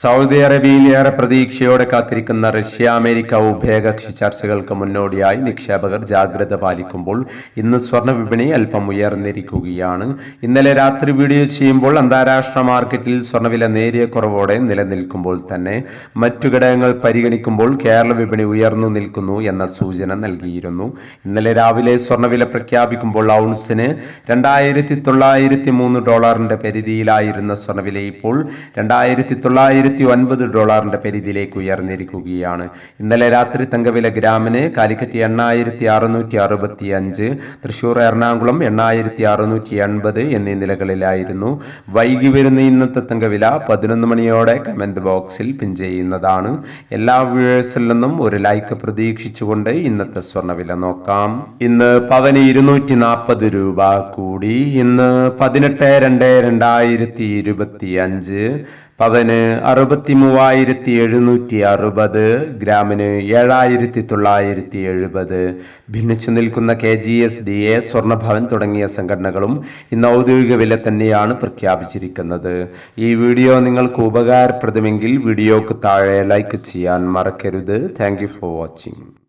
Saudi അറേബ്യയിൽ ഏറെ പ്രതീക്ഷയോടെ കാത്തിരിക്കുന്ന റഷ്യ അമേരിക്ക ഉഭയകക്ഷി ചർച്ചകൾക്ക് മുന്നോടിയായി നിക്ഷേപകർ ജാഗ്രത പാലിക്കുമ്പോൾ ഇന്ന് സ്വർണ വിപണി അല്പം ഉയർന്നിരിക്കുകയാണ്. ഇന്നലെ രാത്രി വീഡിയോ ചെയ്യുമ്പോൾ അന്താരാഷ്ട്ര മാർക്കറ്റിൽ സ്വർണവില നേരിയ കുറവോടെ നിലനിൽക്കുമ്പോൾ തന്നെ മറ്റു ഘടകങ്ങൾ പരിഗണിക്കുമ്പോൾ കേരള വിപണി ഉയർന്നു നിൽക്കുന്നു എന്ന സൂചന നൽകിയിരുന്നു. ഇന്നലെ രാവിലെ സ്വർണവില പ്രഖ്യാപിക്കുമ്പോൾ ഔൺസിന് രണ്ടായിരത്തി തൊള്ളായിരത്തി മൂന്ന് ഡോളറിന്റെ പരിധിയിലായിരുന്ന സ്വർണവില ഇപ്പോൾ രണ്ടായിരത്തി തൊള്ളായിരത്തി ഒൻപത് ഡോളറിന്റെ പരിധിയിലേക്ക് ഉയർന്നിരിക്കുകയാണ്. ഇന്നലെ രാത്രി തങ്കവില ഗ്രാമിന് കാലിക്കറ്റ് എണ്ണായിരത്തി അറുന്നൂറ്റി അറുപത്തി അഞ്ച് തൃശൂർ എറണാകുളം എണ്ണായിരത്തി അറുന്നൂറ്റി എൺപത് എന്നീ നിലകളിലായിരുന്നു. വൈകി വരുന്ന ഇന്നത്തെ തങ്കവില പതിനൊന്ന് മണിയോടെ കമന്റ് ബോക്സിൽ പിൻ ചെയ്യുന്നതാണ്. എല്ലാ വ്യൂവേഴ്സിൽ നിന്നും ഒരു ലൈക്ക് പ്രതീക്ഷിച്ചുകൊണ്ട് ഇന്നത്തെ സ്വർണവില നോക്കാം. ഇന്ന് പവന് ഇരുന്നൂറ്റി നാൽപ്പത് രൂപ കൂടി. ഇന്ന് പതിനെട്ട് രണ്ട് രണ്ടായിരത്തി ഇരുപത്തി അഞ്ച് പവന് അറുപത്തി മൂവായിരത്തി എഴുന്നൂറ്റി അറുപത് ഗ്രാമിന് ഏഴായിരത്തി തൊള്ളായിരത്തി എഴുപത് ഭിന്നിച്ചു നിൽക്കുന്ന K G S D A സ്വർണഭവൻ തുടങ്ങിയ സംഘടനകളും ഇന്ന് ഔദ്യോഗിക വില തന്നെയാണ് പ്രഖ്യാപിച്ചിരിക്കുന്നത്. ഈ വീഡിയോ നിങ്ങൾക്ക് ഉപകാരപ്രദമെങ്കിൽ വീഡിയോക്ക് താഴെ ലൈക്ക് ചെയ്യാൻ മറക്കരുത്. Thank for watching.